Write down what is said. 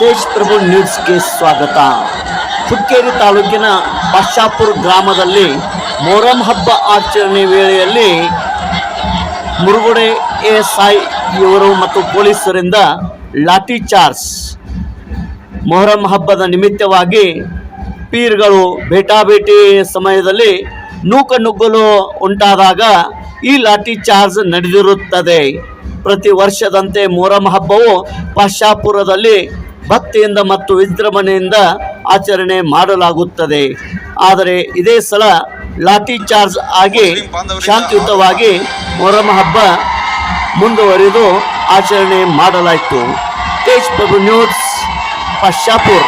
ತೇಜ್ ಪ್ರಭು ನ್ಯೂಸ್ಗೆ ಸ್ವಾಗತ. ಹುಕ್ಕೇರಿ ತಾಲೂಕಿನ ಪಾಶಾಪುರ ಗ್ರಾಮದಲ್ಲಿ ಮೊಹರಂ ಹಬ್ಬ ಆಚರಣೆ ವೇಳೆಯಲ್ಲಿ ಮುರುಗುಡೆ ಎಸ್ಐ ಇವರು ಮತ್ತು ಪೊಲೀಸರಿಂದ ಲಾಠಿ ಚಾರ್ಜ್. ಮೊಹರಂ ಹಬ್ಬದ ನಿಮಿತ್ತವಾಗಿ ಪೀರ್ಗಳು ಭೇಟಾಭೇಟಿ ಸಮಯದಲ್ಲಿ ನೂಕ ನುಗ್ಗಲು ಉಂಟಾದಾಗ ಈ ಲಾಠಿ ಚಾರ್ಜ್ ನಡೆದಿರುತ್ತದೆ. ಪ್ರತಿ ವರ್ಷದಂತೆ ಮೊರಂ ಹಬ್ಬವು ಪಾಶಾಪುರದಲ್ಲಿ ಭಕ್ತಿಯಿಂದ ಮತ್ತು ವಿಜೃಂಭಣೆಯಿಂದ ಆಚರಣೆ ಮಾಡಲಾಗುತ್ತದೆ. ಆದರೆ ಇದೇ ಸಲ ಲಾಠಿ ಚಾರ್ಜ್ ಆಗಿ ಶಾಂತಿಯುತವಾಗಿ ಮೊಹರಂ ಹಬ್ಬ ಮುಂದುವರಿದು ಆಚರಣೆ ಮಾಡಲಾಯಿತು. ತೇಜ್ ಪ್ರಭು ನ್ಯೂಸ್ ಪಾಶಾಪುರ್